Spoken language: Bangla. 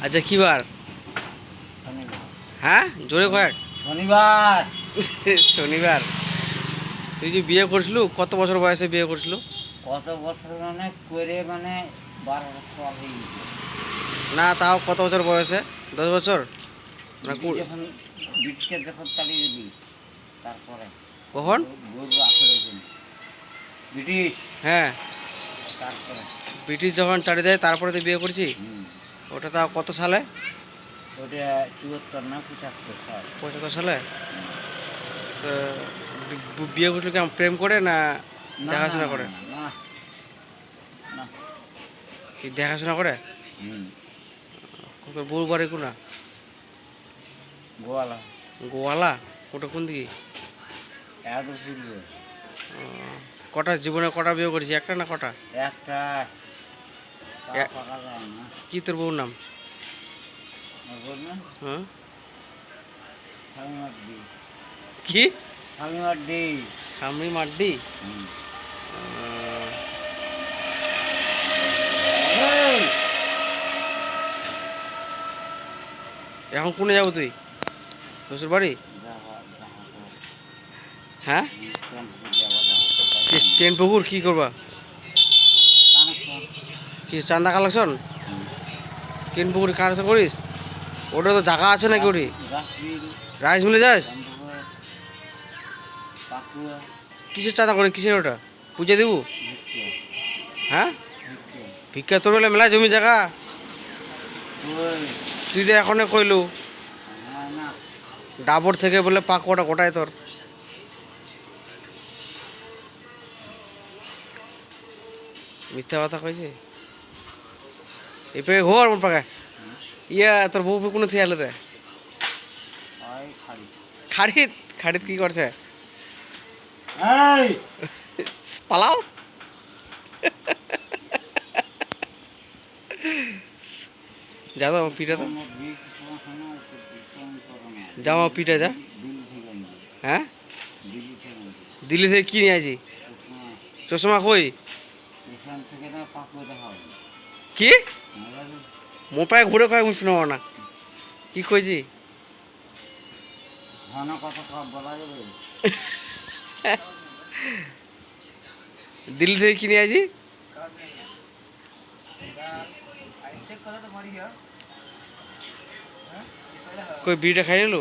আচ্ছা কি বার? হ্যাঁ? জোরে কয়েক। শনিবার। শনিবার। তুই যে বিয়ে করছিলু কত বছর বয়সে বিয়ে করছিলু? কত বছর মানে করে মানে বারো বছর না তাও কত বছর বয়সে? দশ বছর? না যখন চালিয়ে দিবি তারপরে। কখন? ব্রিটিশ। হ্যাঁ। তারপরে। ব্রিটিশ যখন তাড়ি দেয় তারপরে তুই বিয়ে করছি? হুম। ওটা তাও কত সালে? ওটা চুয়াত্তর না পঁচাত্তর সাল। পঁচাত্তর সালে? তো বিয়ে করছিল কেমন প্রেম করে না দেখাশোনা করে? কি দেখাশোনা করে? তোর বউ বাড়ি কোনা? গোয়ালা। গোয়ালা? ওটা কোন দিকে? কটা জীবনে কটা বিয়ে করেছি? একটা না কটা? একটা। কি তোর বউর নাম হ্যাঁ কি মাড্ডি! এখন কোনে যাব তুই শ্বশুর বাড়ি। হ্যাঁ টেম্পু যাওয়া, যাওয়া তো পারবে কে- না। কেন পুকুর কি করবা। কি চান্দা কালেকশন? হুম। কেন পুকুর কালেকশন করিস? ওটা তো জায়গা আছে নাকি ওটি? রাইস মিলে যাস? কিসের চাঁদা করে, কিসের ওটা? পুজো দেবো? হ্যাঁ? ভিক্ষা। তোর বেলা মেলা জমি জায়গা? তুই তো এখন কইলু। ডাবর থেকে বলে পাকুয়াটা গোটায় তোর। মিথ্যা কথা কইছে? ঘর মোর পাকা ইয়া তোর বউ কোনো থিয়া খালি। খাড়িত? খাড়িত কি করছে! পালাও। যা তো পিঠা তো। আমার বিয়ে কিছু হয় না, একটু বিশ্রাম করো না। যা পিঠা যা। হ্যাঁ। দিল্লি থেকে কি নিয়ে আছি চশমা কই? কি? মোর পায়ে ঘুরে কয় মুখ শোনাবো না। কি কইছি ঘন কথা সব বলা যাবে দিল্লি থেকে কি নিয়ে আছি কই বিড়িটা খাই নিলো